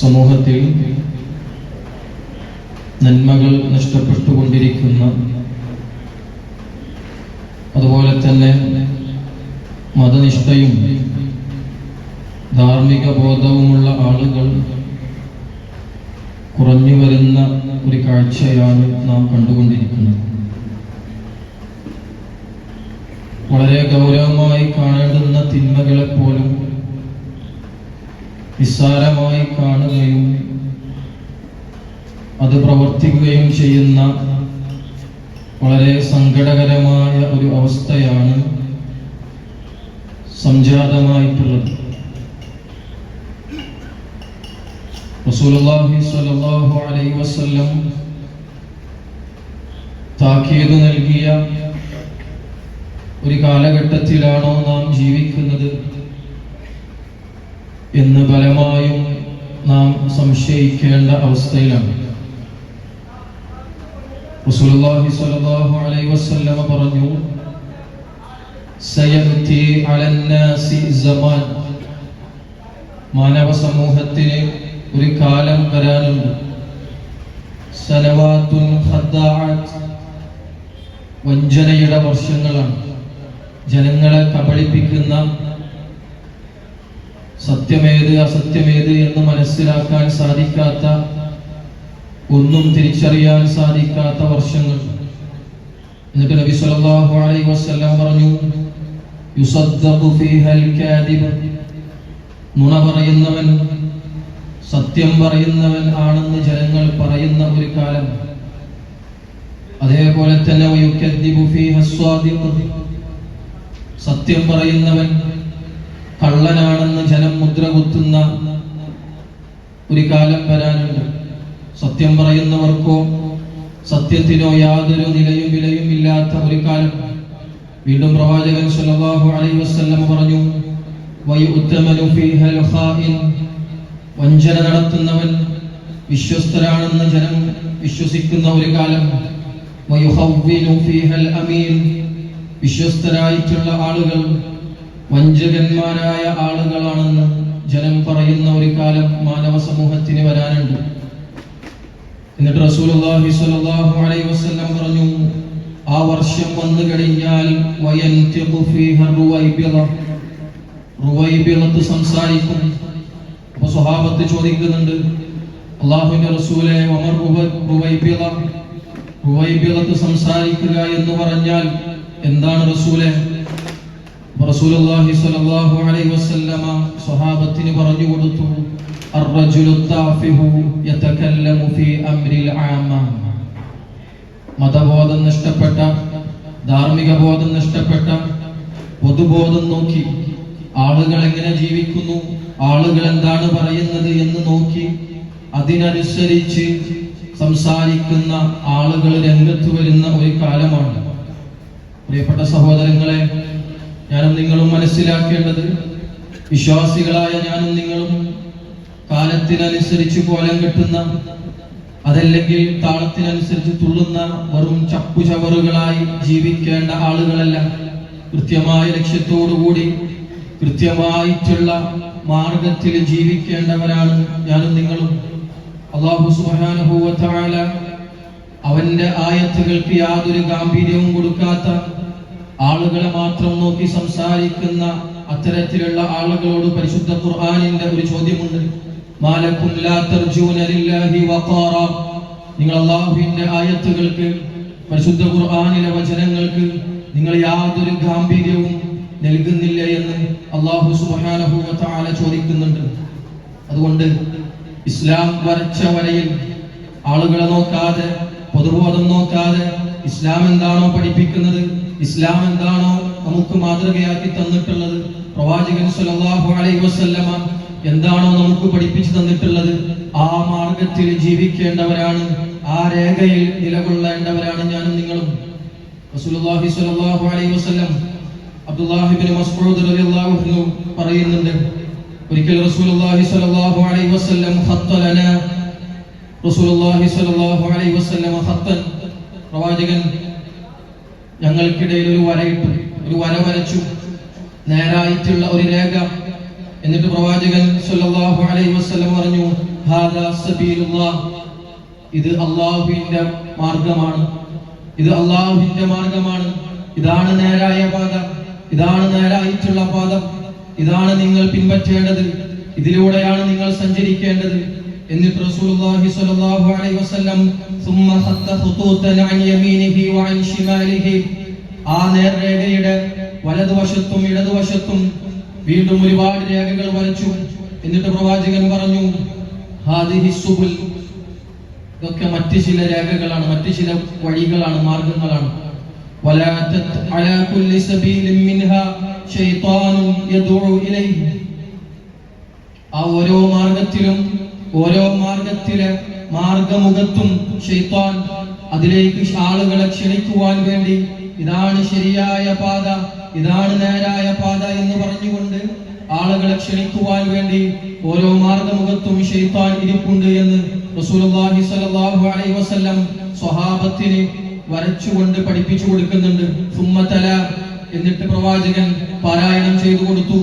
സമൂഹത്തിൽ നന്മകൾ നഷ്ടപ്പെട്ടുകൊണ്ടിരിക്കുന്ന അതുപോലെ തന്നെ മതനിഷ്ഠയും ധാർമ്മിക ബോധവുമുള്ള ആളുകൾ കുറഞ്ഞു വരുന്ന ഒരു കാഴ്ചയാണ് നാം കണ്ടുകൊണ്ടിരിക്കുന്നത്. വളരെ ഗൗരവമായി കാണേണ്ടുന്ന തിന്മകളെ പോലും നിസ്സാരമായി കാണുകയും അത് പ്രവർത്തിക്കുകയും ചെയ്യുന്ന വളരെ സങ്കടകരമായ ഒരു അവസ്ഥയാണ് സംജാതമായിട്ടുള്ളത്. റസൂലുള്ളാഹി സ്വല്ലല്ലാഹു അലൈഹി വസല്ലം താക്കീത് നൽകിയ ഒരു കാലഘട്ടത്തിലാണോ നാം ജീവിക്കുന്നത് എന്ന് ബലമായും നാം സംശയിക്കേണ്ട അവസ്ഥയിലാണ്. റസൂലുള്ളാഹി സ്വല്ലല്ലാഹു അലൈഹി പറഞ്ഞു അലന്നാസി സമാൻ മാനവ സമൂഹത്തിന് ഒരു കാലം വരാനുണ്ട്. സനവാത്തുൻ ഖദ്ദാഅത്ത് വഞ്ചനയുടെ വർഷങ്ങളാണ്. ജനങ്ങളെ കബളിപ്പിക്കുന്ന സത്യമേത് അസത്യമേത് എന്ന് മനസ്സിലാക്കാൻ സാധിക്കാത്ത ഒന്നും തിരിച്ചറിയാൻ സാധിക്കാത്ത വർഷങ്ങൾ. എന്നിട്ട് നബി സല്ലല്ലാഹു അലൈഹി വസല്ലം പറഞ്ഞു യുസദ്ദഖു ഫീഹൽ കാദിബ്. നുണ പറയുന്നവൻ സത്യം പറയുന്നവൻ ആണെന്ന് ജനങ്ങൾ പറയുന്ന ഒരു കാലം. അതേപോലെ തന്നെ സത്യം പറയുന്നവൻ കള്ളനാണെന്ന് ജനം മുദ്ര കുത്തുന്ന ഒരു കാലം വരാനുണ്ട്. സത്യം പറയുന്നവർക്കോ സത്യത്തിനോ യാതൊരു നിലയും വിലയും ഇല്ലാത്ത ഒരു കാലം. വീണ്ടും പ്രവാചകൻ സല്ലല്ലാഹു അലൈഹി വസല്ലം പറഞ്ഞു വഞ്ചന നടത്തുന്നവൻ വിശ്വസ്തരാണെന്ന് ജനം വിശ്വസിക്കുന്ന ഒരു കാലം. വയുഹവ്വിനു അമീൻ. വിശ്വസ്തരായിട്ടുള്ള ആളുകൾ വഞ്ചകന്മാരായ ആളുകളാണെന്ന് ജനം പറയുന്ന ഒരു കാലം മാനവ സമൂഹത്തിന് വരാനുണ്ട്. എന്നിട്ട് റസൂലുള്ളാഹി സ്വല്ലല്ലാഹു അലൈഹി വസല്ലം പറഞ്ഞു ആ വർഷം വന്നു കഴിഞ്ഞാൽ സംസാരിക്കും. അപ്പൊ സ്വഹാബത്ത് ചോദിക്കുന്നുണ്ട് അള്ളാഹുവിന്റെ സംസാരിക്കുക എന്ന് പറഞ്ഞാൽ എന്താണ് റസൂലെ? റസൂലുള്ളാഹി സ്വല്ലല്ലാഹു അലൈഹി വസല്ലമ സ്വഹാബത്തിന് പറഞ്ഞു കൊടുത്തു അർറജുലു താഫിഹു യതകല്ലമു ഫീ അംരിൽ ആമ. മതബോധം നഷ്ടപ്പെട്ട ധാർമ്മിക ബോധം നഷ്ടപ്പെട്ട പൊതുബോധം നോക്കി ആളുകൾ എങ്ങനെ ജീവിക്കുന്നു ആളുകൾ എന്താണ് പറയുന്നത് എന്ന് നോക്കി അതിനനുസരിച്ച് സംസാരിക്കുന്ന ആളുകൾ രംഗത്ത് വരുന്ന ഒരു കാലമാണ്. പ്രിയപ്പെട്ട സഹോദരങ്ങളെ ഞാനും നിങ്ങളും മനസ്സിലാക്കേണ്ടത് വിശ്വാസികളായ ഞാനും നിങ്ങളും കാലത്തിനനുസരിച്ച് കോലം കെട്ടുന്ന അതല്ലെങ്കിൽ താളത്തിനനുസരിച്ച് തുള്ളുന്ന വെറും ചപ്പുചവറുകളായി ജീവിക്കേണ്ട ആളുകളല്ല. കൃത്യമായ ലക്ഷ്യത്തോടുകൂടി കൃത്യമായിട്ടുള്ള മാർഗത്തിൽ ജീവിക്കേണ്ടവരാണ് ഞാനും നിങ്ങളും. അള്ളാഹു തആല അവന്റെ ആയത്തുകൾക്ക് യാതൊരു ഗാംഭീര്യവും കൊടുക്കാത്ത ആളുകളെ മാത്രം നോക്കി സംസാരിക്കുന്ന അത്തരത്തിലുള്ള ആളുകളോട് പരിശുദ്ധ ഖുർആാനിന്റെ ഒരു ചോദ്യമുണ്ട്. ലില്ലാഹി നിങ്ങൾ അള്ളാഹുവിന്റെ ആയത്തുകൾക്ക് പരിശുദ്ധ ഖുർആാനിലെ വചനങ്ങൾക്ക് നിങ്ങൾ യാതൊരു ഗാംഭീര്യവും നൽകുന്നില്ല എന്ന് അള്ളാഹു വ ചോദിക്കുന്നുണ്ട്. അതുകൊണ്ട് ഇസ്ലാം വരച്ച വരയിൽ ആളുകളെ നോക്കാതെ പൊതുബോധം നോക്കാതെ ഇസ്ലാം എന്താണോ പഠിപ്പിക്കുന്നത്? ഇസ്ലാം എന്താണോ നമുക്ക് മാതൃകയാക്കി തന്നിട്ടുള്ളത്? പ്രവാചകൻ സല്ലല്ലാഹു അലൈഹി വസല്ലമ എന്താണോ നമുക്ക് പഠിപ്പിച്ചു തന്നിട്ടുള്ളത്? ആ മാർഗത്തിൽ ജീവിക്കേണ്ടവരാണ് ആ രേഖയിൽ നിലകൊള്ളേണ്ടവരാണ് ഞാനും നിങ്ങളും. റസൂലുള്ളാഹി സ്വല്ലല്ലാഹു അലൈഹി വസല്ലം അബ്ദുല്ലാഹി ഇബ്നു മസ്ഊദ് റളിയല്ലാഹു അൻഹു പറയുന്നുണ്ട് ഒരിക്കൽ റസൂലുള്ളാഹി സ്വല്ലല്ലാഹു അലൈഹി വസല്ലം ഖത്ത ലനാ റസൂലുള്ളാഹി സ്വല്ലല്ലാഹു അലൈഹി വസല്ലം ഖത്തൻ പ്രവാചകൻ ഞങ്ങൾക്കിടയിൽ ഒരു വരയിട്ടു ഒരു വര വരച്ചു നേരായിട്ടുള്ള ഒരു രേഖ. എന്നിട്ട് പ്രവാചകൻ സല്ലല്ലാഹു അലൈഹി വസല്ലം പറഞ്ഞു ഹാദാ സബീലുല്ലാഹ് ഇത് അള്ളാഹുവിന്റെ മാർഗമാണ്. ഇത് അള്ളാഹുവിന്റെ മാർഗമാണ്. ഇതാണ് നേരായ പാത. ഇതാണ് നേരായിട്ടുള്ള പാദം. ഇതാണ് നിങ്ങൾ പിൻപറ്റേണ്ടത്. ഇതിലൂടെയാണ് നിങ്ങൾ സഞ്ചരിക്കേണ്ടത്. എന്നിട്ട് റസൂലുള്ളാഹി സ്വല്ലല്ലാഹു അലൈഹി വസല്ലം ثم خط خطوطا عن يمينه وعن شماله ആ നേർരേഖയുടെ വലതുവശത്തും ഇടതുവശത്തും വീണ്ടും ഒരുപാട് രേഖകൾ വരച്ചു എന്നിട്ട് പ്രവാചകൻ പറഞ്ഞു ഹാദിഹി സുബുൽ ഇതൊക്കെ മറ്റ് ചില രേഖകളാണ് മറ്റ് ചില വഴികളാണ് മാർഗങ്ങളാണ് ولا تت على كل سبيل منها شيطان يدعو إليه ആ ഓരോ മാർഗത്തിലും ഓരോ മാർഗത്തിലെ മാർഗമുഖത്തും ഷെയ്ത്താൻ അതിലേക്ക് ആളുകളെ ക്ഷണിക്കുവാൻ വേണ്ടി ഇതാണ് ശരിയായ പാത ഇതാണ് നേരായ പാത എന്ന് പറഞ്ഞുകൊണ്ട് ആളുകളെ ക്ഷണിക്കുവാൻ വേണ്ടി ഓരോ മാർഗമുഖത്തും ഷെയ്ത്താൻ ഇരിപ്പുണ്ട് എന്ന് റസൂലുള്ളാഹി സ്വല്ലല്ലാഹു അലൈഹി വസല്ലം സ്വഹാബത്തിന് വരച്ചുകൊണ്ട് പഠിപ്പിച്ചു കൊടുക്കുന്നുണ്ട്. സുമ്മതല എന്നിട്ട് പ്രവാചകൻ പാരായണം ചെയ്തു കൊടുത്തു.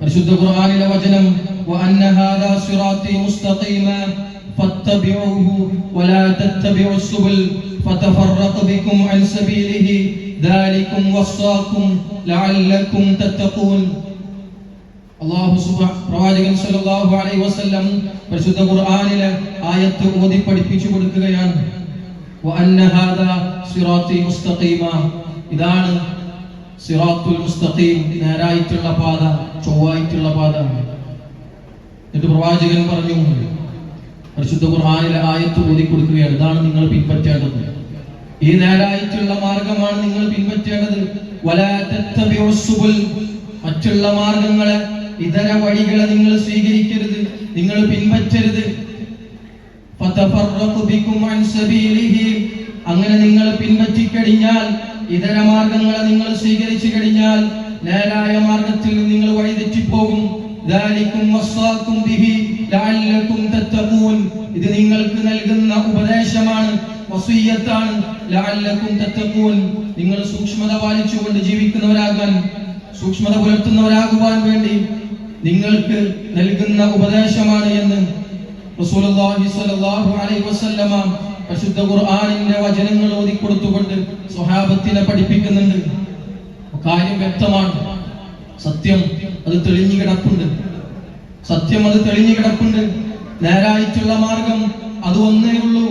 പരിശുദ്ധ ഖുർആനിലെ വചനം وأن هذا صراطي مستقيما فاتبعوه ولا تتبعوا السبل فتفرق بكم عن سبيله ذلكم وصاكم لعلكم تتقون അള്ളാഹു സുബ്ഹാ പ്രവാചകൻ സല്ലല്ലാഹു അലൈഹി വസല്ലം പരിശുദ്ധ ഖുർആനിലെ ആയത്ത് ഓതി പഠിപ്പിച്ചു കൊടുക്കുകയാണ് وأن هذا صراطي مستقيما ഇതാണ് സിറാത്തുൽ മുസ്തഖീം നേരായിട്ടുള്ള പാത ചൊവ്വായിട്ടുള്ള പാത എന്നിട്ട് പ്രവാചകൻ പറഞ്ഞു. പരിശുദ്ധ കുർഹാനിലെ ആയത്ത് ഓതി കൊടുക്കുകയാണ് ഇതാണ് നിങ്ങൾ പിൻപറ്റേണ്ടത്. ഈ നേരായിട്ടുള്ള മാർഗമാണ് നിങ്ങൾ പിൻപറ്റേണ്ടത്. മറ്റുള്ള മാർഗങ്ങളെ ഇതര വഴികളെ നിങ്ങൾ സ്വീകരിക്കരുത്. നിങ്ങൾ പിൻപറ്റരുത്. അങ്ങനെ നിങ്ങൾ പിൻപറ്റിക്കഴിഞ്ഞാൽ ഇതര മാർഗങ്ങളെ നിങ്ങൾ സ്വീകരിച്ചു കഴിഞ്ഞാൽ നേരായ മാർഗത്തിൽ നിങ്ങൾ വഴിതെറ്റിപ്പോകും. ഇത് നിങ്ങൾക്ക് നൽകുന്ന ഉപദേശമാണ് വസിയത്താണ്. ലഅല്ലക്കും തത്തഖൂൻ. നിങ്ങൾ സൂക്ഷ്മത പാലിച്ചുകൊണ്ട് ജീവിക്കുന്നവരാകാൻ സൂക്ഷ്മത പുലർത്തുന്നവരാകുവാൻ വേണ്ടി നിങ്ങൾക്ക് നൽകുന്ന ഉപദേശമാണ് എന്ന് റസൂലുള്ളാഹി സ്വല്ലല്ലാഹു അലൈഹി വസല്ലമ പരിശുദ്ധ ഖുർആനിന്റെ വചനങ്ങൾ ഓതി കൊടുത്തുകൊണ്ട് സ്വഹാബത്തിനെ പഠിപ്പിക്കുന്നുണ്ട്. കാര്യം വ്യക്തമാണ്. സത്യം അത് തെളിഞ്ഞു കിടപ്പുണ്ട്. സത്യം അത് തെളിഞ്ഞു കിടപ്പുണ്ട്. നേരായിട്ടുള്ള മാർഗം അത് ഒന്നേ ഉള്ളൂ.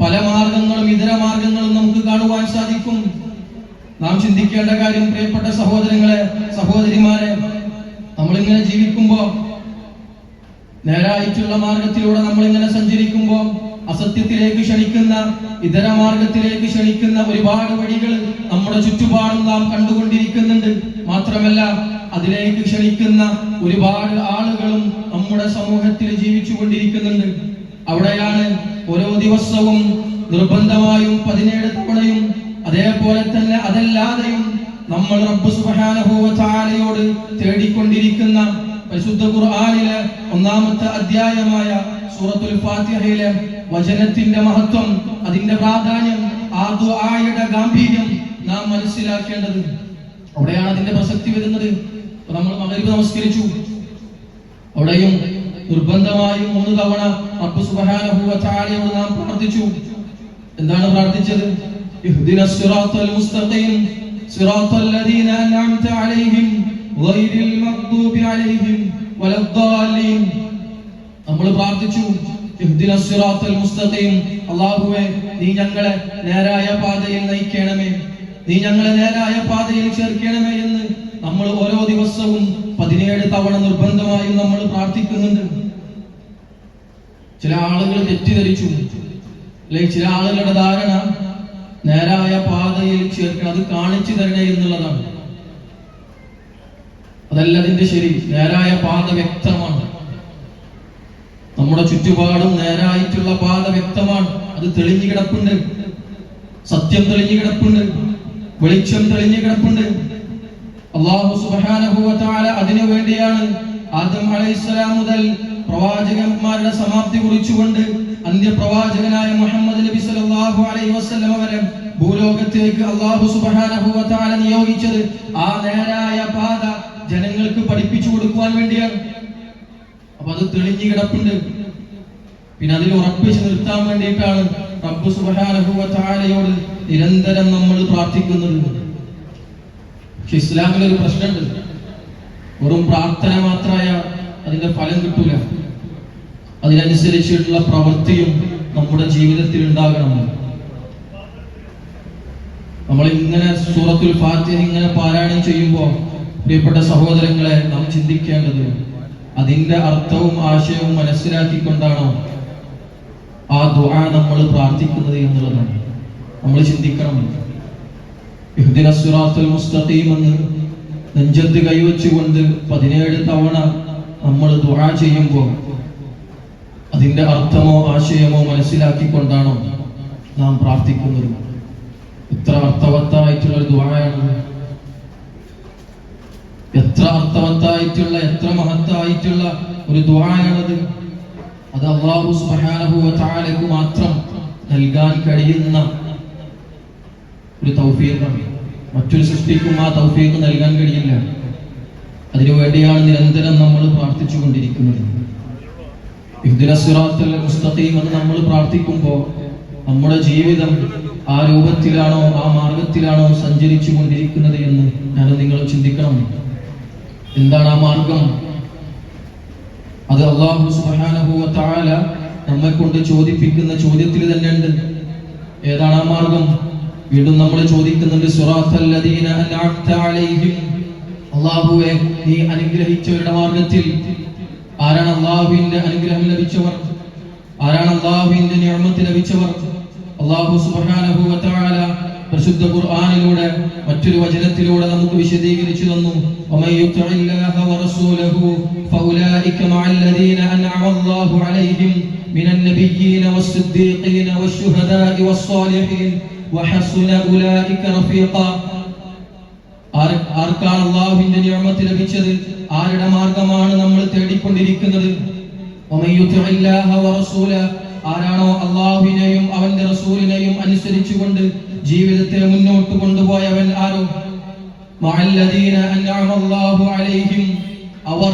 പല മാർഗങ്ങളും ഇതര മാർഗങ്ങളും നമുക്ക് കാണുവാൻ സാധിക്കും. നാം ചിന്തിക്കേണ്ട കാര്യം പ്രിയപ്പെട്ട സഹോദരങ്ങളെ സഹോദരിമാരെ നമ്മളിങ്ങനെ ജീവിക്കുമ്പോ നേരായിട്ടുള്ള മാർഗത്തിലൂടെ നമ്മൾ ഇങ്ങനെ സഞ്ചരിക്കുമ്പോൾ അസത്യത്തിലേക്ക് ക്ഷണിക്കുന്ന ഇതര മാർഗത്തിലേക്ക് ക്ഷണിക്കുന്ന ഒരുപാട് വഴികൾ നമ്മുടെ ചുറ്റുപാടും നാം കണ്ടുകൊണ്ടിരിക്കുന്നുണ്ട്. മാത്രമല്ല അതിലേക്ക് ക്ഷണിക്കുന്ന ഒരുപാട് ആളുകളും നമ്മുടെ സമൂഹത്തിൽ ജീവിച്ചു കൊണ്ടിരിക്കുന്നുണ്ട് അവിടെയാണ് ഓരോ ദിവസവും നിർബന്ധമായും പതിനേഴ് തവണയും അതേപോലെ തന്നെ അതല്ലാതെയും നമ്മൾ റബ്ബ് സുബ്ഹാനഹു വ തആലയോട് തേടിക്കൊണ്ടിരിക്കുന്ന പരിശുദ്ധ ഖുർആനിലെ ഒന്നാമത്തെ അധ്യായമായ സൂറത്തുൽ ഫാത്തിഹയിലെ വചനത്തിന്റെ മഹത്വം അതിന്റെ പ്രാധാന്യം ആ ദുആയുടെ ഗാംഭീര്യം നാം മനസ്സിലാക്കേണ്ടത്. അവിടെയാണ് അതിന്റെ പ്രസക്തി വരുന്നത്. നമ്മൾ മഗ്രിബ് നമസ്കരിച്ചു. അവിടെയും നിർബന്ധമായും മൂന്ന് തവണ റബ്ബ് സുബ്ഹാനഹു നാം പ്രാർത്ഥിച്ചു. എന്താണ് പ്രാർത്ഥിച്ചത്? ഇഹ്ദിനസ് സിറാത്തൽ മുസ്തഖീം സിറാത്തൽ ലദീന അൻഅംത അലൈഹിം നമ്മൾ പ്രാർത്ഥിച്ചു അല്ലാഹുവേ നീ ഞങ്ങളെ നേരായ പാതയിൽ നയിക്കണമേ. നീ ഞങ്ങളെ നേരായ പാതയിൽ ചേർക്കണമേ എന്ന് നമ്മൾ ഓരോ ദിവസവും പതിനേഴ് തവണ നിർബന്ധമായും നമ്മൾ പ്രാർത്ഥിക്കുന്നുണ്ട്. ചില ആളുകൾ തെറ്റിദ്ധരിച്ചു. അല്ലെങ്കിൽ ചില ആളുകളുടെ ധാരണ നേരായ പാതയിൽ ചേർക്കണം അത് കാണിച്ചു തരണേ എന്നുള്ളതാണ്. അതല്ല അതിന്റെ ശരി. നേരായ പാത വ്യക്തമാണ്. നമ്മുടെ ചുറ്റുപാടും നേരായിട്ടുള്ള പാത വ്യക്തമാണ്. അത് തെളിഞ്ഞു കിടപ്പുണ്ട്. സത്യം തെളിഞ്ഞു കിടപ്പുണ്ട്. വെളിച്ചം തെളിഞ്ഞു കിടപ്പുണ്ട്. അള്ളാഹു തആല അതിനു വേണ്ടിയാണ് ആദം അലൈഹിസ്സലാം മുതൽ പ്രവാചകന്മാരുടെ സമാപ്തി കുറിച്ചുകൊണ്ട് അന്ത്യപ്രവാചകനായ മുഹമ്മദ് നബി സല്ലല്ലാഹു അലൈഹി വസല്ലം വരെ ഭൂലോകത്തേക്ക് അള്ളാഹു വ നിയോഗിച്ചത്. ആ നേരായ പാത ജനങ്ങൾക്ക് പഠിപ്പിച്ചു കൊടുക്കുവാൻ വേണ്ടിയാണ്. അപ്പൊ അത് തെളിഞ്ഞു കിടപ്പുണ്ട്. പിന്നെ അതിൽ ഉറപ്പിച്ച് നിർത്താൻ വേണ്ടിയിട്ടാണ് റബ്ബു തആലയോട് നിരന്തരം നമ്മൾ പ്രാർത്ഥിക്കുന്നത്. പക്ഷെ ഇസ്ലാമിൽ ഒരു പ്രശ്നമുണ്ട്. വെറും പ്രാർത്ഥന മാത്രമായ അതിന്റെ ഫലം കിട്ടൂല. അതിനനുസരിച്ചിട്ടുള്ള പ്രവൃത്തിയും നമ്മുടെ ജീവിതത്തിൽ ഉണ്ടാകണം. നമ്മൾ ഇങ്ങനെ സൂറത്തുൽ ഫാത്തിഹ ഇങ്ങനെ പാരായണം ചെയ്യുമ്പോൾ പ്രിയപ്പെട്ട സഹോദരങ്ങളെ നാം ചിന്തിക്കേണ്ടത് അതിന്റെ അർത്ഥവും ആശയവും മനസ്സിലാക്കിക്കൊണ്ടാണ് ആ ദുആ നമ്മൾ പ്രാർത്ഥിക്കുന്നത് എന്നുള്ളതാണ്. നമ്മൾ ചിന്തിക്കണം. ഇഹ്ദിന സിറാത്തുൽ മുസ്തഖീം എന്ന് നെഞ്ചത്ത് കൈവച്ചുകൊണ്ട് പതിനേഴ് തവണ നമ്മൾ ദുആ ചെയ്യുമ്പോൾ അതിന്റെ അർത്ഥമോ ആശയമോ മനസ്സിലാക്കിക്കൊണ്ടാണോ നാം പ്രാർത്ഥിക്കുന്നത്. ഇത്ര അർത്ഥവത്തായിട്ടുള്ള ഒരു ദുആയാണ് എത്ര അർത്ഥവത്തായിട്ടുള്ള എത്ര മഹത്തായിട്ടുള്ള ഒരു ദുആയാണത്. അത് അള്ളാഹു തആലക്ക് മാത്രം നൽകാൻ കഴിയുന്ന ഒരു തൗഫീഖാണ്. മറ്റൊരു സൃഷ്ടിക്കും ആ തൗഫീഖ് നൽകാൻ കഴിയില്ല. അതിനുവേണ്ടിയാണ് നിരന്തരം നമ്മൾ പ്രാർത്ഥിച്ചു കൊണ്ടിരിക്കുന്നത് ഇഹ്ദിന സിറാത്തുൽ മുസ്തഖീം എന്ന് നമ്മൾ പ്രാർത്ഥിക്കുമ്പോൾ നമ്മുടെ ജീവിതം ആ രൂപത്തിലാണോ ആ മാർഗത്തിലാണോ സഞ്ചരിച്ചു കൊണ്ടിരിക്കുന്നത് എന്ന് ഞാൻ നിങ്ങൾ ചിന്തിക്കണം എന്താണ് ആ മാർഗം? അത് അള്ളാഹു തആല നമ്മെ കൊണ്ട് ചോദിപ്പിക്കുന്ന ചോദ്യത്തിൽ തന്നെ ഉണ്ട്. ഏതാണ് ആ മാർഗം? വീണ്ടും നമ്മൾ ചോദിക്കുന്നുണ്ട് നീ അനുഗ്രഹിച്ചവരുടെ മാർഗത്തിൽ ആരാണ് അള്ളാഹുവിന്റെ അനുഗ്രഹം ലഭിച്ചവർ? ആരാണ് അള്ളാഹുവിന്റെ നിയമത്ത് ലഭിച്ചവർ? അള്ളാഹു തആല പരിശുദ്ധ ഖുർആാനിലൂടെ മറ്റൊരു വചനത്തിലൂടെ നമുക്ക് വിശദീകരിച്ചു തന്നു. ആർക്കാണ് ആരുടെ മാർഗമാണ് നമ്മൾ തേടിക്കൊണ്ടിരിക്കുന്നത്? ആരാണോ അള്ളാഹുവിനെയും അവന്റെ റസൂലിനെയും അനുസരിച്ചുകൊണ്ട് ജീവിതത്തെ മുന്നോട്ട് കൊണ്ടുപോയവൻ ആരോ? അലൈഹിം. അവർ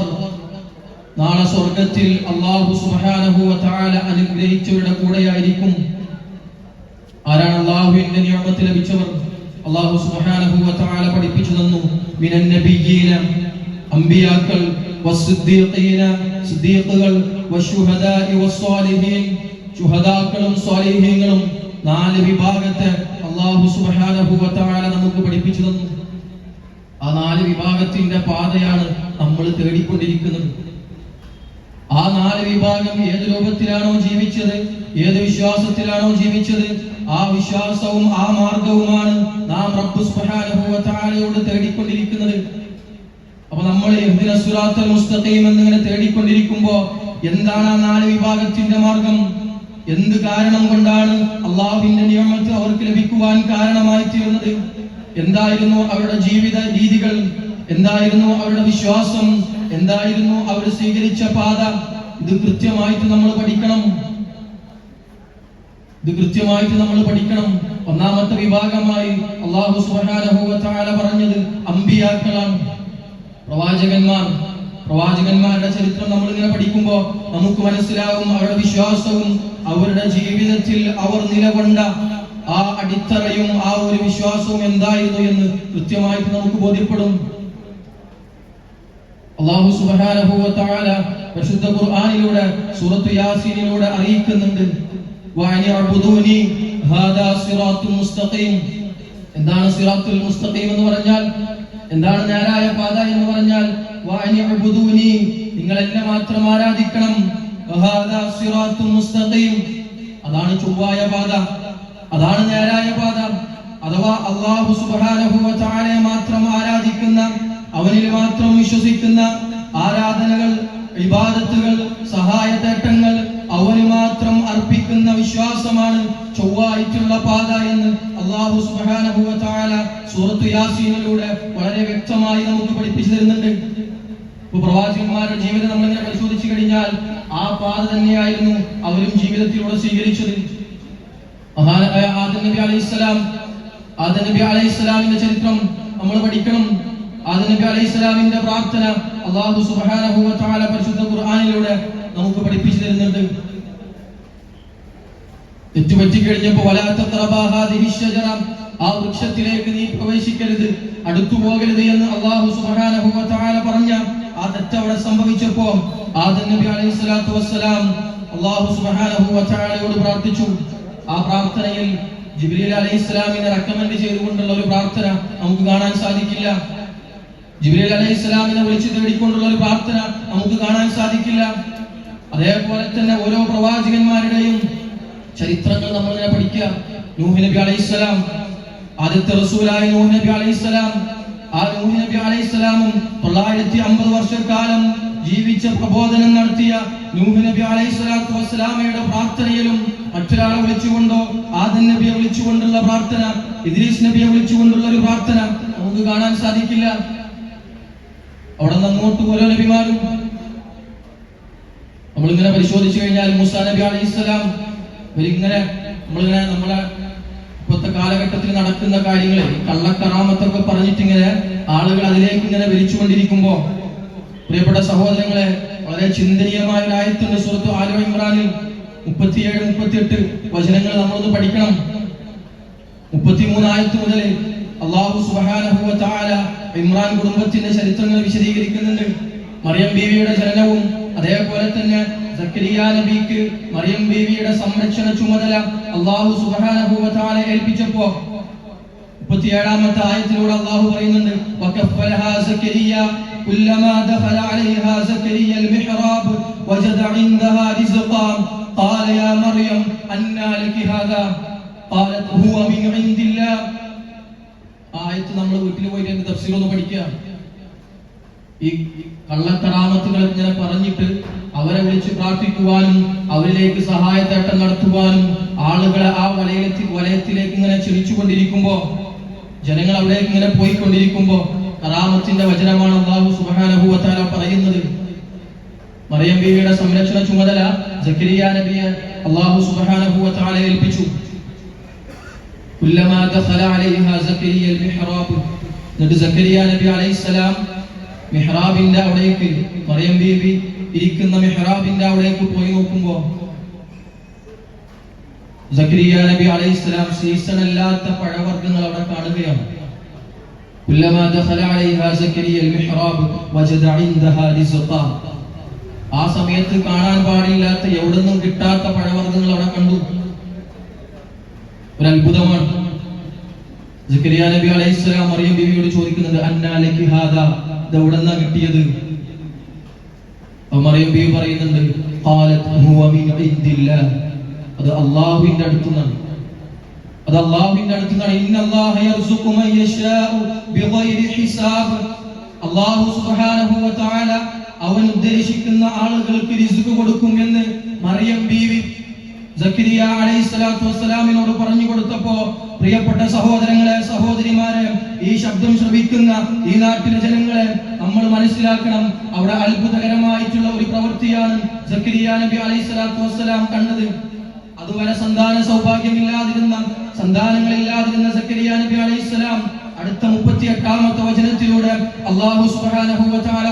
നാളെ സ്വർഗത്തിൽ അള്ളാഹു സുബാനഹു താല അനുഗ്രഹിച്ചവരുടെ കൂടെയായിരിക്കും. ആരാണ് അള്ളാഹുവിന്റെ നിയമത്തിൽ ലഭിച്ചവർ? അള്ളാഹു സുബാനഹു താല പഠിപ്പിച്ചു തന്നു. മിനൻ നബിയീന അമ്പിയാക്കൾ വസ്സുദ്ദീഖീന സുദ്ദീഖുകൾ വശുഹദാഇ വസ്സാലിഹീൻ ശുഹദാക്കളും സ്വാലിഹീങ്ങളും നാല് വിഭാഗത്തെ അള്ളാഹു വ നമുക്ക് പഠിപ്പിച്ചു തന്നു. ആ നാല് വിഭാഗത്തിന്റെ പാതയാണ് നമ്മൾ തേടിക്കൊണ്ടിരിക്കുന്നത്. ആ നാല് വിഭാഗം ഏത് രൂപത്തിലാണോ ജീവിച്ചത് ഏത് വിശ്വാസത്തിലാണോ ജീവിച്ചത് ആ വിശ്വാസവും ആ മാർഗവുമാണ് നാം റബ്ബ് വ തേടിക്കൊണ്ടിരിക്കുന്നത്. അപ്പൊ നമ്മൾ മുസ്തഖീം എന്നിങ്ങനെ തേടിക്കൊണ്ടിരിക്കുമ്പോ എന്താണ് ആ നാല് വിഭാഗത്തിന്റെ മാർഗം? എന്ത് കാരണം കൊണ്ടാണ് അള്ളാഹുവിന്റെ നിയമത്ത് അവർക്ക് ലഭിക്കുവാൻ കാരണമായി തീർന്നത്? എന്തായിരുന്നു അവരുടെ ജീവിത രീതികൾ? എന്തായിരുന്നു അവരുടെ വിശ്വാസം? എന്തായിരുന്നു അവർ സ്വീകരിച്ച പാത? ഇത് കൃത്യമായിട്ട് നമ്മൾ പഠിക്കണം. ഇത് കൃത്യമായിട്ട് നമ്മൾ പഠിക്കണം. ഒന്നാമത്തെ വിഭാഗമായി അള്ളാഹു തആല പറഞ്ഞത് അമ്പിയാക്കളാണ്. പ്രവാചകന്മാർ. പ്രവാചകന്മാരുടെ ചരിത്രം നമ്മൾ ഇങ്ങനെ പഠിക്കുമ്പോൾ നമുക്ക് മനസ്സിലാവും അവരുടെ വിശ്വാസവും അവരുടെ ജീവിതത്തിൽ അവർ നിലകൊണ്ട ആ അടിത്തറയും ആ ഒരു വിശ്വാസവും എന്തായിരുന്നു എന്ന് കൃത്യമായിട്ട് നമുക്ക് ബോധ്യപ്പെടും. അള്ളാഹു സുബ്ഹാനഹു വ തആല പരിശുദ്ധ ഖുർആനിലൂടെ സൂറത്ത് യാസീനിലൂടെ അറിയിക്കുന്നുണ്ട്. വഅനി അബ്ദൂനി ഹാദാ സിറാത്തുൽ മുസ്തഖീം. എന്താണ് സിറാത്തുൽ മുസ്തഖീം എന്ന് പറഞ്ഞാൽ? എന്താണ് നേരായ പാത എന്ന് പറഞ്ഞാൽ വഅനി അബ്ദൂനി നിങ്ങൾ എന്നെ മാത്രം ആരാധിക്കണം. അതാണ് ചൊവ്വായ പാത. അതാണ് നേരായ പാത. അഥവാ അള്ളാഹു സുബ്ഹാനഹു വ മാത്രം ആരാധിക്കുന്ന അവനിൽ മാത്രം വിശ്വസിക്കുന്ന ആരാധനകൾ ഇബാദത്തുകൾ സഹായതേട്ടങ്ങൾ അവന് മാത്രം അർപ്പിക്കുന്ന വിശ്വാസമാണ് ചൊവ്വായിട്ടുള്ള പാത എന്ന് അള്ളാഹു സുബ്ഹാനഹു വ സൂറത്തു യാസീനിലൂടെ വളരെ വ്യക്തമായി നമുക്ക് പഠിപ്പിച്ചു തരുന്നുണ്ട്. പ്രവാചകന്മാരുടെ ജീവിതം നമ്മളിങ്ങനെ പരിശോധിച്ചു കഴിഞ്ഞാൽ ആ പാത തന്നെയായിരുന്നു അവരും ജീവിതത്തിലൂടെ സ്വീകരിച്ചത്. മഹാനായ ആദം നബി അലൈഹിസ്സലാം ആദം നബി അലൈഹിസ്സലാമിന്റെ ചരിത്രം നമ്മൾ പഠിക്കണം. ആദം നബി അലൈഹിസ്സലാമിന്റെ പ്രാർത്ഥന അള്ളാഹു സുബ്ഹാനഹു വ തആല പരിശുദ്ധ ഖുർആനിലൂടെ നമുക്ക് പഠിപ്പിച്ചു തരുന്നുണ്ട്. തെറ്റുപറ്റി കഴിഞ്ഞപ്പോ വലാത്ത ഖറബാഹാദിഹി ഷജറ ആ വൃക്ഷത്തിലേക്ക് നീ പ്രവേശിക്കരുത് അടുത്തു പോകരുത് എന്ന് അള്ളാഹു സുബ്ഹാനഹു വ തആല പറഞ്ഞ ആ തെറ്റ് അവിടെ സംഭവിച്ചപ്പോ ആദം നബി അലൈഹി സ്വലാത്തു വസ്സലാം അള്ളാഹു സുബ്ഹാനഹു വ തആലയോട് പ്രാർത്ഥിച്ചു. ആ പ്രാർത്ഥനയിൽ ജിബ്രീൽ അലൈഹി സ്വലാമിനെ റെക്കമെൻഡ് ചെയ്തുകൊണ്ടുള്ള ഒരു പ്രാർത്ഥന നമുക്ക് കാണാൻ സാധിക്കില്ല. ജിബ്രീൽ അലൈഹി സ്വലാമിനെ വിളിച്ചു തേടിക്കൊണ്ടുള്ള ഒരു പ്രാർത്ഥന നമുക്ക് കാണാൻ സാധിക്കില്ല. അതേപോലെ തന്നെ ഓരോ പ്രവാചകന്മാരുടെയും ചരിത്രങ്ങൾ നമ്മൾ ഇങ്ങനെ പഠിക്കുക. നൂഹ് നബി അലൈഹിസ്സലാം ആദ്യത്തെ റസൂലായ നൂഹ് നബി അലൈഹിസ്സലാം ആ നൂഹ് നബി അലൈഹിസ്സലാമും തൊള്ളായിരത്തി അമ്പത് വർഷക്കാലം ജീവിച്ച പ്രബോധനം നടത്തിയ നൂഹ് നബി അലൈഹിസ്സലാത്തു വസ്സലാമയുടെ പ്രാർത്ഥനയിലും മറ്റൊരാളെ വിളിച്ചുകൊണ്ടോ ആദൻ നബിയെ വിളിച്ചുകൊണ്ടുള്ള പ്രാർത്ഥന ഇദ്രീസ് നബിയെ വിളിച്ചുകൊണ്ടുള്ള ഒരു പ്രാർത്ഥന നമുക്ക് കാണാൻ സാധിക്കില്ല. അവിടെ നിന്ന് അങ്ങോട്ട് ഓരോ നബിമാരും നമ്മളിങ്ങനെ പരിശോധിച്ചു കഴിഞ്ഞാൽ മൂസാ നബി അലൈഹിസ്സലാം ഇവരിങ്ങനെ നമ്മളിങ്ങനെ നമ്മളെ ഇപ്പോഴത്തെ കാലഘട്ടത്തിൽ നടക്കുന്ന കാര്യങ്ങളെ കള്ളക്കറാമത്തൊക്കെ പറഞ്ഞിട്ടിങ്ങനെ ആളുകൾ അതിലേക്ക് ഇങ്ങനെ വലിച്ചുകൊണ്ടിരിക്കുമ്പോ പ്രിയപ്പെട്ട സഹോദരങ്ങളെ വളരെ ചിന്തനീയമായ ഒരു സുഹൃത്തു ആലോ ഇമ്രാനിൽ. മുപ്പത്തിയേഴ് മുപ്പത്തിയെട്ട് വചനങ്ങൾ നമ്മളൊന്ന് പഠിക്കണം. മുപ്പത്തിമൂന്ന് ആയത്ത് മുതൽ അള്ളാഹു സുബ്ഹാനഹു വ തആല ഇമ്രാൻ കുടുംബത്തിന്റെ ചരിത്രങ്ങൾ വിശദീകരിക്കുന്നുണ്ട്. മറിയം ബീവിയുടെ ജനനവും അതേപോലെ തന്നെ സക്കരിയ നബിക്ക് മറിയം ബീവിയുടെ സംരക്ഷണ ചുമതല അള്ളാഹു സുബ്ഹാനഹു വ തആല ഏൽപ്പിച്ചപ്പോ മുപ്പത്തിയേഴാമത്തെ ആയത്തിലൂടെ അള്ളാഹു പറയുന്നുണ്ട് വകഫലഹാ സക്കരിയ كلما دخل عليها زكريا المحراب وجد عندها رزقا قال يا مريم أنى لك هذا قالت هو من عند الله ആയത്ത് നമ്മൾ വീട്ടിൽ പോയിട്ട് എന്റെ തഫ്സീർ ഒന്ന് പഠിക്കുക ഈ കള്ളക്കറാമത്തുകൾ ഇങ്ങനെ പറഞ്ഞിട്ട് അവരെ വിളിച്ച് പ്രാർത്ഥിക്കുവാനും അവരിലേക്ക് സഹായത്തേട്ടം നടത്തുവാനും ആളുകളെ ആ വലയത്തിൽ വലയത്തിലേക്ക് ഇങ്ങനെ ക്ഷണിച്ചുകൊണ്ടിരിക്കുമ്പോ ജനങ്ങൾ അവിടേക്ക് ഇങ്ങനെ പോയിക്കൊണ്ടിരിക്കുമ്പോ കറാമത്തിന്റെ വചനമാണ് അള്ളാഹു തആല പറയുന്നത്. മറിയം ബീവിയുടെ സംരക്ഷണ ചുമതല സക്കരിയ നബിയെ അള്ളാഹു തആല ഏൽപ്പിച്ചു. എന്നിട്ട് സക്കരിയ നബി അലൈഹിസ്സലാം മിഹ്റാബിന്റെ അവിടേക്ക് മറിയം ബീവി ഇരിക്കുന്ന മിഹ്റാബിന്റെ അവിടേക്ക് പോയി നോക്കുമ്പോ സക്കരിയ നബി അലൈഹിസ്സലാം സീസൺ അല്ലാത്ത പഴവർഗ്ഗങ്ങൾ അവിടെ കാണുകയാണ് كلما دخل عليها زكريا المحراب وجد عندها رزقا ആ സമയത്ത് കാണാൻ പാടില്ലാത്ത എവിടുന്നും കിട്ടാത്ത പഴവർഗ്ഗങ്ങൾ അവിടെ കണ്ടു ഒരു അത്ഭുതമാണ് സക്കരിയ നബി അലൈഹിസ്സലാം മറിയം ബീവിയോട് ചോദിക്കുന്നുണ്ട് അന്നാലക്കി ഹാദ ഇത് എവിടെന്നാ കിട്ടിയത് അപ്പൊ മറിയം ബീവി പറയുന്നുണ്ട് ഖാലത് ഹുവ മിൻ ഇൻദില്ലാ അത് അള്ളാഹുവിന്റെ അത് ഇന്നല്ലാഹ യർസുഖു മൻ യശാഉ ബിഗൈരി ഹിസാബ്. അള്ളാഹു സുബ്ഹാനഹു വ തആല അവൻ ഉദ്ദേശിക്കുന്ന ആളുകൾക്ക് റിസ്ക് കൊടുക്കും എന്ന് മറിയം ബീവി സക്കരിയ അലൈഹി സ്വലാത്തു വസ്സലാമിനോട് പറഞ്ഞു കൊടുത്തപ്പോ പ്രിയപ്പെട്ട സഹോദരങ്ങളെ സഹോദരിമാരെ ഈ ശബ്ദം ശ്രവിക്കുന്ന ഈ നാട്ടിലെ ജനങ്ങളെ നമ്മൾ മനസ്സിലാക്കണം. അവിടെ അത്ഭുതകരമായിട്ടുള്ള ഒരു പ്രവൃത്തിയാണ് സക്കരിയ നബി അലൈഹി വസ്സലാം കണ്ടത്. അതുവരെ സന്താന സൗഭാഗ്യമില്ലാതിരുന്ന സന്താനങ്ങളില്ലാതിരുന്ന സക്കരിയ നബി അലൈഹി അടുത്ത മുപ്പത്തി എട്ടാമത്തെ വചനത്തിലൂടെ അള്ളാഹു സുബ്ഹാനഹു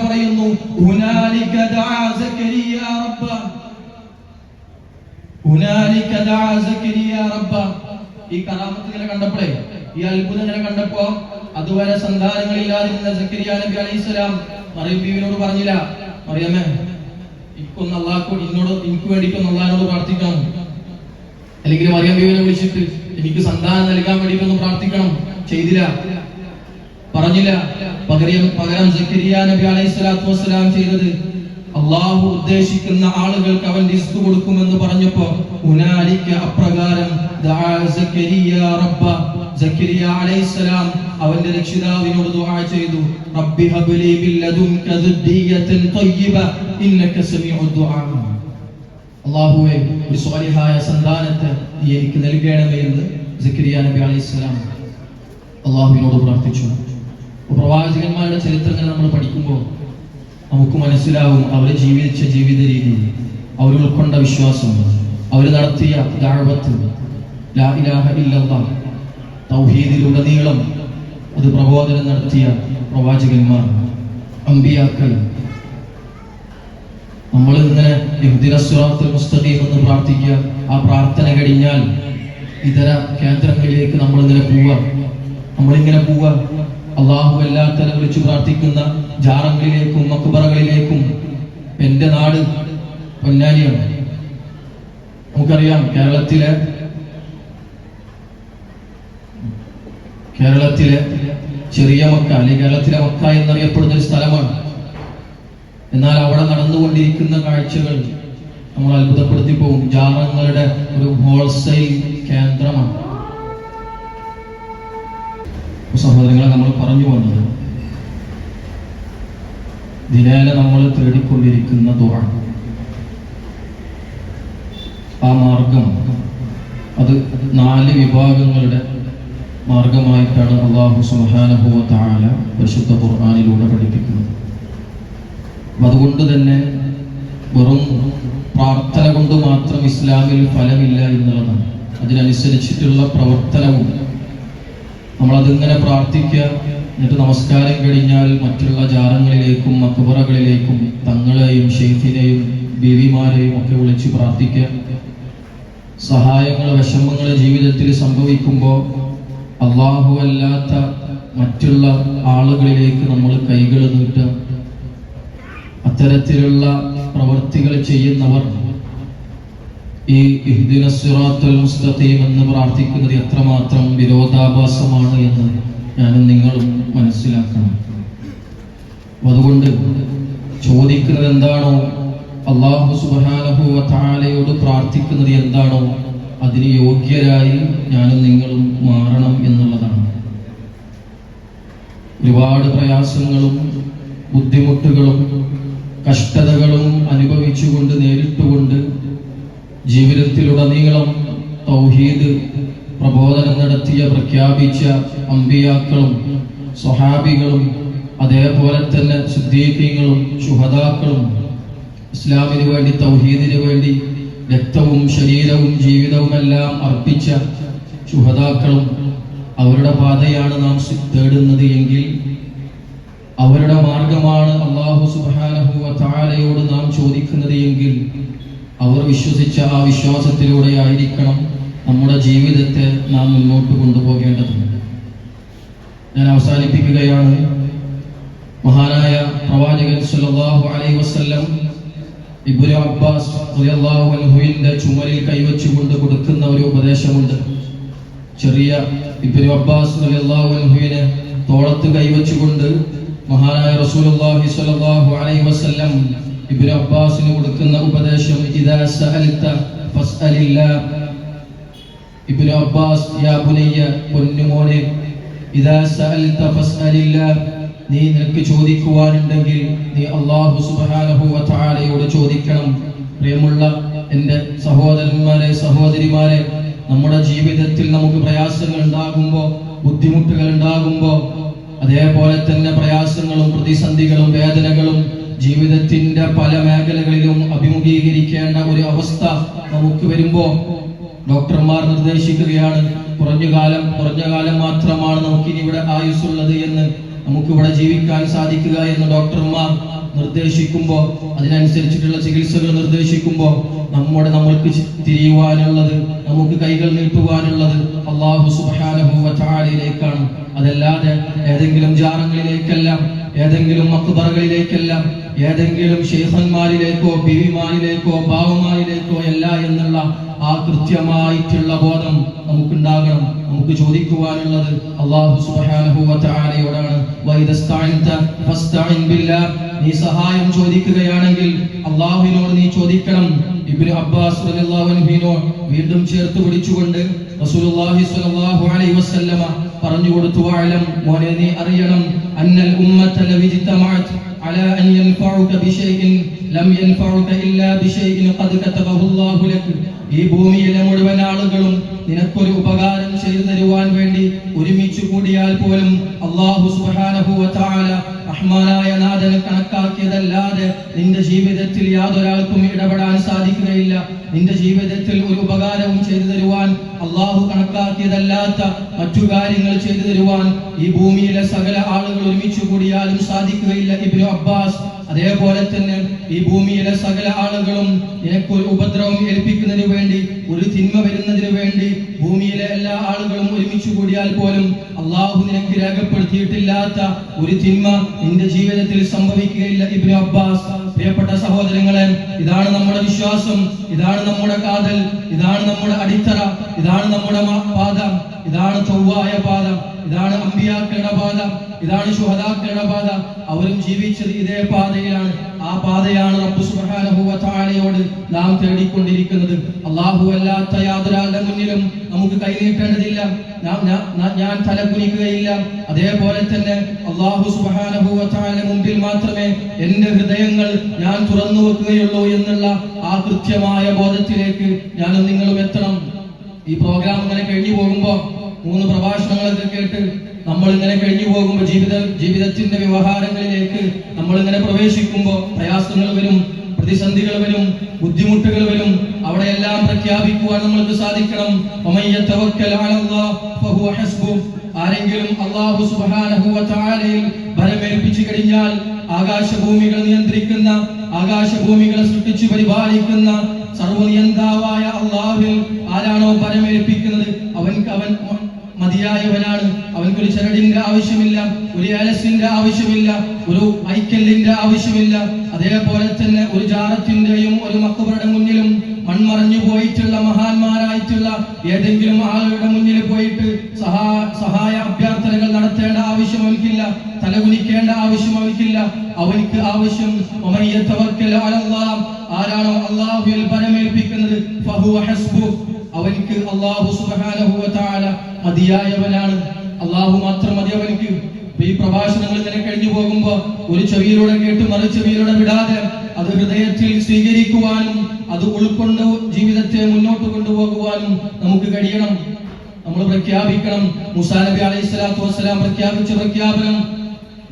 പറയുന്നു ഹുനാലിക ദഅ സക്കരിയ റബ്ബ ഹുനാലിക ദഅ സക്കരിയ റബ്ബ ഈ കറാമത്ത് ഇങ്ങനെ കണ്ടപ്പോഴേ ഈ അത്ഭുതം ഇങ്ങനെ കണ്ടപ്പോൾ അതുവരെ സന്താനങ്ങളില്ലാതിരുന്ന സക്കരിയ നബി അലൈഹിസ്സലാം മറിയം ബീവിനോട് പറഞ്ഞില്ല മറിയമേ എനിക്കൊന്ന് അള്ളാഹ് എന്നോട് എനിക്ക് വേണ്ടിയിട്ടൊന്ന് അള്ളാഹിനോട് പ്രാർത്ഥിക്കണം. അല്ലെങ്കിൽ മറിയം ബീവിനെ വിളിച്ചിട്ട് എനിക്ക് സന്താനം നൽകാൻ വേണ്ടിയിട്ടൊന്ന് പ്രാർത്ഥിക്കണം. ചെയ്തില്ല. പറഞ്ഞില്ല. പകരം പകരം സക്കരിയ നബി അലൈഹി സ്വലാത്തു വസ്സലാം ചെയ്തത് അള്ളാഹു ഉദ്ദേശിക്കുന്ന ആളുകൾക്ക് അവൻ റിസ്ക് കൊടുക്കുമെന്ന് പറഞ്ഞപ്പോ ഉനാലിക്ക അപ്രകാരം അലൈഹിസ്സലാം അവന്റെ രക്ഷിതാവിനോട് ദുആ ചെയ്തു റബ്ബി ഹബ്ലി ബിൽ ലദുൻക ദുർരിയതൻ തയ്യിബ ഇന്നക സമീഉ ദുആ. അള്ളാഹുവെ ഒരു സ്വാലിഹായ സന്താനത്തെ നീ എനിക്ക് നൽകണമേ എന്ന് സക്കരിയ നബി അലൈഹിസ്സലാം അള്ളാഹുവിനോട് പ്രാർത്ഥിച്ചു. പ്രവാചകന്മാരുടെ ചരിത്രങ്ങൾ നമ്മൾ പഠിക്കുമ്പോൾ നമുക്ക് മനസ്സിലാവും അവർ ജീവിച്ച ജീവിത രീതി അവർ ഉൾക്കൊണ്ട വിശ്വാസം അവർ നടത്തിയ ഇല്ലല്ലാഹ് തൗഹീദിലുടനീളം അത് പ്രബോധനം നടത്തിയ പ്രവാചകന്മാർ അമ്പിയാക്കൾ നമ്മൾ ഇങ്ങനെ മുസ്തഖീം എന്ന് പ്രാർത്ഥിക്കുക ആ പ്രാർത്ഥന കഴിഞ്ഞാൽ ഇതര കേന്ദ്രങ്ങളിലേക്ക് നമ്മൾ ഇങ്ങനെ പോവുക. നമ്മളിങ്ങനെ പോവുക. അള്ളാഹു എല്ലാത്തരം വിളിച്ചു പ്രാർത്ഥിക്കുന്ന ജാറങ്ങളിലേക്കും മക്ബറകളിലേക്കും എന്റെ നാട് പൊന്നാനിയാണ്. നമുക്കറിയാം കേരളത്തിലെ കേരളത്തിലെ ചെറിയ മക്ക അല്ലെങ്കിൽ കേരളത്തിലെ മക്ക എന്നറിയപ്പെടുന്ന ഒരു സ്ഥലമാണ്. എന്നാൽ അവിടെ നടന്നുകൊണ്ടിരിക്കുന്ന കാഴ്ചകൾ നമ്മൾ അത്ഭുതപ്പെടുത്തി പോകും. ജാറങ്ങളുടെ ഒരു ഹോൾസെയിൽ കേന്ദ്രമാണ്. സഹോദരങ്ങളെ നമ്മൾ പറഞ്ഞു വന്നത്. ദിനേന നമ്മൾ തേടിക്കൊണ്ടിരിക്കുന്ന ദുആ. ആ മാർഗം അത് നാല് വിഭാഗങ്ങളുടെ മാർഗമായിട്ടാണ് അള്ളാഹു സുബ്ഹാനഹു താഴ പരിശുദ്ധ ഖുർആാനിലൂടെ പഠിപ്പിക്കുന്നത്. അതുകൊണ്ട് തന്നെ വെറും പ്രാർത്ഥന കൊണ്ട് മാത്രം ഇസ്ലാമിൽ ഫലമില്ല എന്നുള്ളതാണ്. അതിനനുസരിച്ചിട്ടുള്ള പ്രവർത്തനവും നമ്മളതിങ്ങനെ പ്രാർത്ഥിക്കുക. എന്നിട്ട് നമസ്കാരം കഴിഞ്ഞാൽ മറ്റുള്ള ജാറങ്ങളിലേക്കും മക്ബറകളിലേക്കും തങ്ങളെയും ഷെയ്ഫിനെയും ബീവിമാരെയും ഒക്കെ വിളിച്ച് പ്രാർത്ഥിക്കുക. സഹായങ്ങൾ വിഷമങ്ങൾ ജീവിതത്തിൽ സംഭവിക്കുമ്പോൾ അള്ളാഹു അല്ലാത്ത മറ്റുള്ള ആളുകളിലേക്ക് നമ്മൾ കൈകൾ നീട്ടുക. അത്തരത്തിലുള്ള പ്രവർത്തികൾ ചെയ്യുന്നവർ ഈ ഇഹ്ദിന സിറാത്തുൽ മുസ്തഖീം എന്ന് പ്രാർത്ഥിക്കുന്നത് എത്രമാത്രം വിരോധാഭാസമാണ് എന്ന് ഞാൻ നിങ്ങളും മനസ്സിലാക്കണം. അതുകൊണ്ട് ചോദിക്കുന്നത് എന്താണോ? അള്ളാഹു സുബ്ഹാനഹു വ തആലയോട് പ്രാർത്ഥിക്കുന്നത് എന്താണോ? അതിന് യോഗ്യരായി ഞാനും നിങ്ങളും മാറണം എന്നുള്ളതാണ്. ഒരുപാട് പ്രയാസങ്ങളും ബുദ്ധിമുട്ടുകളും കഷ്ടതകളും അനുഭവിച്ചുകൊണ്ട് നേരിട്ടുകൊണ്ട് ജീവിതത്തിലുടനീളം തൗഹീദ് പ്രബോധനം നടത്തിയ പ്രഖ്യാപിച്ച അമ്പിയാക്കളും സ്വഹാബികളും അതേപോലെ തന്നെ സിദ്ദീഖീങ്ങളും ശുഹദാക്കളും ഇസ്ലാമിന് വേണ്ടി തൗഹീദിന് വേണ്ടി രക്തവും ശരീരവും ജീവിതവുമെല്ലാം അർപ്പിച്ച ശുഹദാക്കളും അവരുടെ പാതയാണ് നാം തേടുന്നത് എങ്കിൽ അവരുടെ മാർഗമാണ് അള്ളാഹു സുബ്ഹാനഹു വ തആലയോട് നാം ചോദിക്കുന്നത് എങ്കിൽ അവർ വിശ്വസിച്ച ആ വിശ്വാസത്തിലൂടെ ആയിരിക്കണം നമ്മുടെ ജീവിതത്തെ നാം മുന്നോട്ട് കൊണ്ടുപോകേണ്ടതുണ്ട് ഞാൻ അവസാനിപ്പിക്കുകയാണ്. മഹാനായ പ്രവാചകൻ സല്ലല്ലാഹു അലൈ വസല്ലം ഇബ്നു അബ്ബാസ് അൻഹുവിന്റെ ചുമലിൽ കൈവച്ചുകൊണ്ട് കൊടുക്കുന്ന ഒരു ഉപദേശമുണ്ട്. ചെറിയ ഇബ്നു അബ്ബാസ് അൻഹുവിനെ തോളത്ത് കൈവച്ചുകൊണ്ട് മഹാനായ റസൂലുള്ളാഹി സ്വല്ലല്ലാഹു അലൈഹി വസല്ലം ഇബ്നു അബ്ബാസിന് കൊടുക്കുന്ന ഉപദേശം ഇദാ സഅൽത ഫസ്അലില്ലാ. ഇബ്നു അബ്ബാസ് യാ ബുനയ്യ പൊന്നുമോനെ ഇദാ സഅൽത ഫസ്അലില്ലാ. നീ നിനക്ക് ചോദിക്കുവാനുണ്ടെങ്കിൽ നീ അല്ലാഹു സുബ്ഹാനഹു വ തആലയോട് ചോദിക്കണം. പ്രിയമുള്ള എന്റെ സഹോദരന്മാരെ സഹോദരിമാരെ നമ്മുടെ ജീവിതത്തിൽ നമുക്ക് പ്രയാസങ്ങൾ ഉണ്ടാകുമ്പോൾ ബുദ്ധിമുട്ടുകൾ ഉണ്ടാകുമ്പോൾ അതേപോലെ തന്നെ പ്രയാസങ്ങളും പ്രതിസന്ധികളും വേദനകളും ജീവിതത്തിന്റെ പല മേഖലകളിലും അഭിമുഖീകരിക്കേണ്ട ഒരു അവസ്ഥ നമുക്ക് വരുമ്പോ ഡോക്ടർമാർ നിർദ്ദേശിക്കുകയാണ് കുറഞ്ഞ കാലം കുറഞ്ഞ കാലം മാത്രമാണ് നമുക്കിനി ഇവിടെ ആയുസ്സുള്ളത് എന്ന് നമുക്കിവിടെ ജീവിക്കാൻ സാധിക്കുക എന്ന് ഡോക്ടർമാർ നിർദ്ദേശിക്കുമ്പോൾ അതിനനുസരിച്ചിട്ടുള്ള ചികിത്സകൾ നിർദ്ദേശിക്കുമ്പോൾ നമ്മുടെ നമ്മൾക്ക് തിരിയുവാനുള്ളത് നമുക്ക് കൈകൾ നീട്ടുവാനുള്ളത് അള്ളാഹു തആലയിലേക്കാണ് അതല്ലാതെ ഏതെങ്കിലും ജാറങ്ങളിലേക്കെല്ലാം ഏതെങ്കിലും മക്ബറകളിലേക്കെല്ലാം ഏതെങ്കിലും ഷെയ്ഖന്മാരിലേക്കോ ബിവിമാരിലേക്കോ ബാവമാരിലേക്കോ അല്ല എന്നുള്ള ആ കൃത്യമായിട്ടുള്ള ബോധം നമുക്കുണ്ടാകണം. നമുക്ക് ചോദിക്കുവാനുള്ളത് അള്ളാഹു സുബ്ഹാനഹു വ തആലയോടാണ് ഫസ്തഇൻ ബില്ലാ നീ സഹായം ചോദിക്കുകയാണെങ്കിൽ അള്ളാഹുവിനോട് നീ ചോദിക്കണം. ഇബ്നു അബ്ബാസ് റളിയല്ലാഹു അൻഹുവിനോട് വീണ്ടും ചേർത്ത് പിടിച്ചുകൊണ്ട് റസൂലുള്ളാഹി സ്വല്ലല്ലാഹു അലൈഹി വസല്ലമ പറഞ്ഞു കൊടുത്തു വാഴലം മോനെ നീ അറിയണം. അന്നൽ ഉമ്മത ലവിജ്തമഅത് على أن ينفعك بشيء لم ينفعك إلا بشيء قد كتبه الله لك ഈ ഭൂമിയിലെ മുഴുവൻ ആളുകളും നിനക്കൊരു ഉപകാരം ചെയ്തു തരുവാൻ വേണ്ടി ഒരുമിച്ച് കൂടിയാൽ പോലും അള്ളാഹു സുബ്ഹാനഹു വ തആല റഹ്മാനായ നാഥന് കണക്കാക്കിയതല്ലാതെ നിന്റെ ജീവിതത്തിൽ യാതൊരാൾക്കും ഇടപെടാൻ സാധിക്കുകയില്ല. നിന്റെ ജീവിതത്തിൽ ഒരു ഉപകാരവും ചെയ്തു തരുവാൻ അള്ളാഹു കണക്കാക്കിയതല്ലാത്ത മറ്റു കാര്യങ്ങൾ ചെയ്തു തരുവാൻ ഈ ഭൂമിയിലെ സകല ആളുകൾ ഒരുമിച്ച് കൂടിയാലും സാധിക്കുകയില്ല. ഇബ്നു അബ്ബാസ് അതേപോലെ തന്നെ ഈ ഭൂമിയിലെ സകല ആളുകളും നിനക്ക് ഒരു ഉപദ്രവം ഏൽപ്പിക്കുന്നതിന് വേണ്ടി ഒരു തിന്മ വരുന്നതിന് വേണ്ടി ഭൂമിയിലെ എല്ലാ ആളുകളും ഒരുമിച്ച് കൂടിയാൽ പോലും അള്ളാഹു നിനക്ക് രേഖപ്പെടുത്തിയിട്ടില്ലാത്ത ഒരു തിന്മ നിന്റെ ജീവിതത്തിൽ സംഭവിക്കുകയില്ല. ഇബ്നു അബ്ബാസ് പ്രിയപ്പെട്ട സഹോദരങ്ങളെ ഇതാണ് നമ്മുടെ വിശ്വാസം ഇതാണ് നമ്മുടെ കാതൽ ഇതാണ് നമ്മുടെ അടിത്തറ ഇതാണ് നമ്മുടെ പാദം ഇതാണ് ചൊവ്വായ പാത ഇതാണ് അമ്പിയാക്കളുടെ പാത ഇതാണ് ശുഹദാക്കളുടെ പാത. അവരും ജീവിച്ചത് ഇതേ പാതയിലാണ്. ആ പാതയാണ് റബ്ബ് തആലയോട് നാം തേടിക്കൊണ്ടിരിക്കുന്നത്. അല്ലാഹു അല്ലാത്ത യാതൊരാളുടെ മുന്നിലും നമുക്ക് കൈനീട്ടേണ്ടതില്ല. ഞാൻ തലകുനിക്കുകയില്ല. അതേപോലെ തന്നെ വ തആല മുമ്പിൽ മാത്രമേ എന്റെ ഹൃദയങ്ങൾ ഞാൻ തുറന്നു വെക്കുകയുള്ളൂ എന്നുള്ള ആ കൃത്യമായ ബോധത്തിലേക്ക് ഞാനും നിങ്ങളും എത്തണം. ഈ പ്രോഗ്രാം ഇങ്ങനെ കഴിഞ്ഞു പോകുമ്പോ മൂന്ന് പ്രഭാഷണങ്ങളൊക്കെ കേട്ട് നമ്മൾ ഇങ്ങനെ കഴിഞ്ഞു പോകുമ്പോൾ ജീവിത ജീവിതത്തിന്റെ വ്യവഹാരങ്ങളിലേക്ക് നമ്മൾ ഇങ്ങനെ പ്രവേശിക്കുമ്പോൾ പ്രയാസങ്ങൾ വരും പ്രതിസന്ധികൾ വരും ബുദ്ധിമുട്ടുകൾ വരും. അവിടെയെല്ലാം പ്രഖ്യാപിക്കുവാൻ നമ്മൾക്ക് സാധിക്കണം. ആരെങ്കിലും അള്ളാഹു വതആലയിൽ തആലയിൽ ഭരമേൽപ്പിച്ചു കഴിഞ്ഞാൽ ആകാശഭൂമികൾ നിയന്ത്രിക്കുന്ന ആകാശഭൂമികളെ സൃഷ്ടിച്ചു പരിപാലിക്കുന്ന സർവനിയന്താവായ അള്ളാഹുവിൽ ആരാണോ ഭരമേൽപ്പിക്കുന്നത്? അവൻ അവൻ മതിയായവനാണ് അവൻക്കൊരു ചരടിന്റെ ആവശ്യമില്ല ഒരു ഏലസിന്റെ ആവശ്യമില്ല ഒരു ഐക്കല്ലിന്റെ ആവശ്യമില്ല. അതേപോലെ തന്നെ ഒരു ജാറത്തിന്റെയും ഒരു മക്കുവരുടെ മുന്നിലും മൺമറഞ്ഞു പോയിട്ടുള്ള മഹാന്മാരായിട്ടുള്ള ഏതെങ്കിലും ആളുകളുടെ മുന്നിൽ പോയിട്ട് സഹാ സഹായ അഭ്യർത്ഥനകൾ നടത്തേണ്ട ആവശ്യം അവനിക്കില്ല തലകുനിക്കേണ്ട ആവശ്യം അവനിക്കില്ല അവനിക്ക് ആവശ്യം ആരാണോ അള്ളാഹുവിൽ പരമേൽപ്പിക്കുന്നത്? അവനിക്ക് അള്ളാഹു തആല മതിയായവനാണ്. അള്ളാഹു മാത്രം മതി അവനിക്ക്. ഈ പ്രഭാഷണങ്ങൾ ഇങ്ങനെ കഴിഞ്ഞു പോകുമ്പോ ഒരു ചെവിയിലൂടെ കേട്ട് മറു ചെവിയിലൂടെ വിടാതെ അത് ഹൃദയത്തിൽ സ്വീകരിക്കുവാനും അത് ഉൾക്കൊണ്ട് ജീവിതത്തെ മുന്നോട്ട് കൊണ്ടുപോകുവാനും നമുക്ക് കഴിയണം. നമ്മൾ പ്രഖ്യാപിക്കണം. മുസാ നബി അലൈഹി സ്വലാത്തു വസ്സലാം പ്രഖ്യാപിച്ച പ്രഖ്യാപനം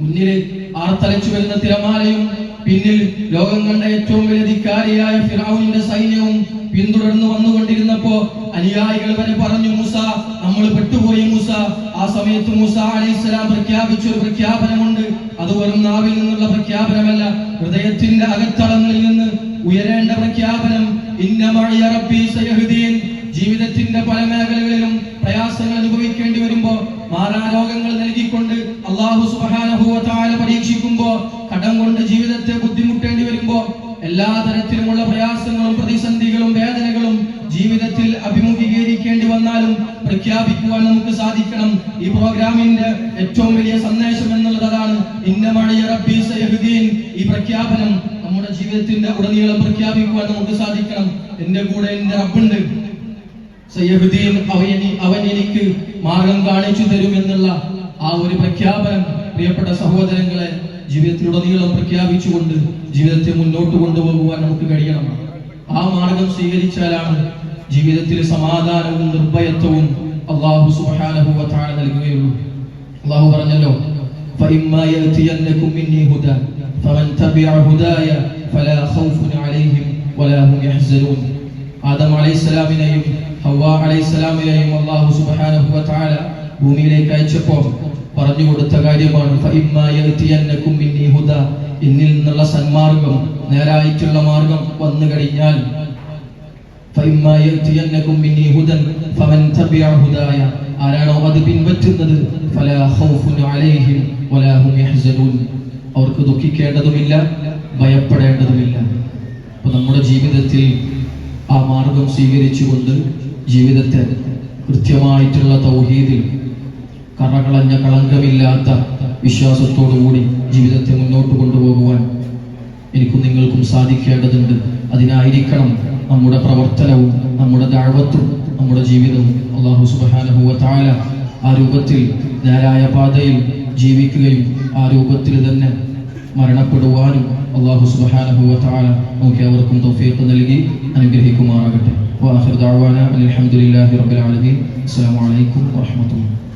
മുന്നിൽ ആർത്തലച്ചു വരുന്ന തിരമാലയും പിന്നിൽ ലോകം കണ്ട ഏറ്റവും വലിയ ധിക്കാരിയായ ഫിറാവുവിന്റെ സൈന്യവും പിന്തുടർന്നു വന്നുകൊണ്ടിരുന്നപ്പോ അനുയായികൾ വരെ പറഞ്ഞു മൂസ നമ്മൾ പെട്ടുപോയി മൂസ. ആ സമയത്ത് മൂസ അലൈഹിസ്സലാം പ്രഖ്യാപിച്ച ഒരു പ്രഖ്യാപനമുണ്ട്. അത് വെറും നാവിൽ നിന്നുള്ള പ്രഖ്യാപനമല്ല. ഹൃദയത്തിന്റെ അകത്തളങ്ങളിൽ നിന്ന് ഉയരേണ്ട പ്രഖ്യാപനം. ജീവിതത്തിന്റെ പല മേഖലകളിലും പ്രയാസങ്ങൾ അനുഭവിക്കേണ്ടി വരുമ്പോ മാറാരോഗങ്ങൾ നൽകിക്കൊണ്ട് അള്ളാഹു തആല പരീക്ഷിക്കുമ്പോ കടം കൊണ്ട് ജീവിതത്തെ ബുദ്ധിമുട്ടേണ്ടി വരുമ്പോ എല്ലാ തരത്തിലുമുള്ള പ്രയാസങ്ങളും പ്രതിസന്ധികളും പ്രഖ്യാപിക്കുവാൻ നമുക്ക് സാധിക്കണം. ഈ പ്രോഗ്രാമിന്റെ ഏറ്റവും വലിയ സന്ദേശം എന്നുള്ളത് അതാണ്. ഈ പ്രഖ്യാപനം നമ്മുടെ ജീവിതത്തിന്റെ ഉടനീളം പ്രഖ്യാപിക്കുവാൻ നമുക്ക് സാധിക്കണം. എന്റെ കൂടെ എന്റെ റബ്ബുണ്ട്. സയ്യഹുദ്ദീൻ അവൻ അവൻ എനിക്ക് മാർഗം കാണിച്ചു തരും എന്നുള്ള ആ ഒരു പ്രഖ്യാപനം പ്രിയപ്പെട്ട സഹോദരങ്ങളെ ജീവിതത്തിലുടനീളം പ്രഖ്യാപിച്ചുകൊണ്ട് ജീവിതത്തെ മുന്നോട്ട് കൊണ്ടുപോകുവാൻ നമുക്ക് കഴിയണം. ആ മാർഗം സ്വീകരിച്ചാലാണ് ജീവിതത്തിൽ സമാധാനവും നിർഭയത്വവും അള്ളാഹു സുബ്ഹാനഹു വ തആല നൽകുകയുള്ളൂ അള്ളാഹു പറഞ്ഞല്ലോ فإما يأتينكم مني هدى فمن تبع هداي فلا خوف عليهم ولا هم يحزنون ആദം അലൈഹിസ്സലാമിനെയും ഹവ്വ അലൈഹിസ്സലാമിനെയും അള്ളാഹു സുബ്ഹാനഹു വ തആല ഭൂമിയിലേക്ക് അയച്ചപ്പോൾ പറഞ്ഞു കൊടുത്ത കാര്യമാണ് ഫഇമ്മാ യഅതിയന്നകും മിന്നി ഹുദ എന്നിൽ നിന്നുള്ള സന്മാർഗം നേരായിട്ടുള്ള മാർഗം വന്നു കഴിഞ്ഞാൽ ഫമൻ തബിഅ ഹുദായ. ആരാണോ അത് പിൻപറ്റുന്നത് ഫലാ ഖൗഫുൻ അലൈഹിം വലാ ഹും യഹ്സനൂൻ. അവർക്ക് ദുഃഖിക്കേണ്ടതുമില്ല ഭയപ്പെടേണ്ടതുമില്ല. അപ്പൊ നമ്മുടെ ജീവിതത്തിൽ ആ മാർഗം സ്വീകരിച്ചുകൊണ്ട് ജീവിതത്തെ കൃത്യമായിട്ടുള്ള തൗഹീദിൽ കറകളഞ്ഞ കളങ്കമില്ലാത്ത വിശ്വാസത്തോടുകൂടി ജീവിതത്തെ മുന്നോട്ട് കൊണ്ടുപോകുവാൻ എനിക്കും നിങ്ങൾക്കും സാധിക്കേണ്ടതുണ്ട്. അതിനായിരിക്കണം നമ്മുടെ പ്രവർത്തനവും നമ്മുടെ ദാഴ്വത്തും നമ്മുടെ ജീവിതവും അള്ളാഹു സുബ്ഹാനഹു വ തആല ആ രൂപത്തിൽ നേരായ പാതയിൽ ജീവിക്കുകയും ആ രൂപത്തിൽ തന്നെ മരണപ്പെടുവാനും അള്ളാഹു സുബ്ഹാനഹു വ തആല നമുക്ക് അവർക്കും തൗഫീഖ് നൽകി അനുഗ്രഹിക്കുമാറാകട്ടെ. വാഹിർ ആലമീൻ. അസ്സലാമു അലൈക്കും വറഹ്മത്തുള്ളാഹി